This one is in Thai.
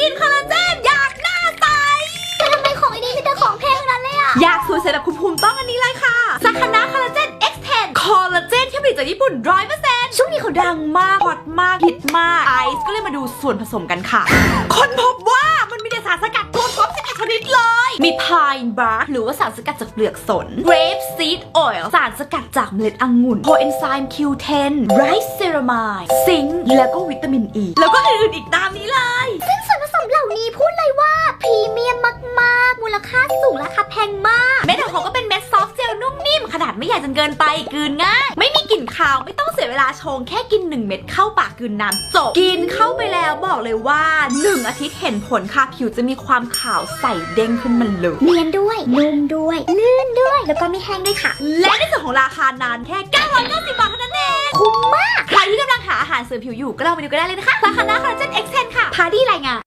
กินคอลลาเจนอยากหน้าใสแต่ทำไมของอ้นี่มีแต่ของแพงทั้งนั้นเลยอะอยากสวยใสแบบคุณภูมิต้องอันนี้เลยค่ะสักคนาคอลลาเจน X10 คอลลาเจนที่ผลิตจากญี่ปุ่นร้อยเปอร์เซ็นต์ช่วงนี้เขาดังมากฮอตมากฮิตมากไอซ์ก็เลยมาดูส่วนผสมกันค่ะ คนพบว่ามันมีแต่สารสกัดรวมครบ11ชนิดเลย มี Pine Bark หรือว่าสารสกัดจากเปลือกสน Grape Seed Oil สารสกัดจากเมล็ดองุ่น Coenzyme Q10 Rice Ceramide ซิงค์แล้วก็วิตามินอ e, ีแล้วก็อื่นๆอีกตามนี้เลยซึ่ง มากๆมูลค่าสูงราคาแพงมาก เม็ดของเขาก็เป็นเม็ดซอฟต์เจลนุ่มนิ่มขนาดไม่ใหญ่จนเกินไปกลืนง่าย ไม่มีกลิ่นคาวไม่ต้องเสียเวลาชงแค่กิน 1 เม็ดเข้าปากกลืนน้ำจบกินเข้าไปแล้วบอกเลยว่า 1 อาทิตย์เห็นผลค่ะผิวจะมีความขาวใสเด้งขึ้นมาเลยเนียนด้วยนุ่มด้วยลื่นด้วย แล้วก็ไม่แห้งด้วยค่ะ และในส่วนของราคานานแค่990บาทเท่านั้นเองคุ้มมากใครที่กำลังหาอาหารเสริมผิวอยู่ก็ลองไปดูกันได้เลยนะคะราคาหน้าคอลลาเจน X10 ค่ะพาดี้รายงาน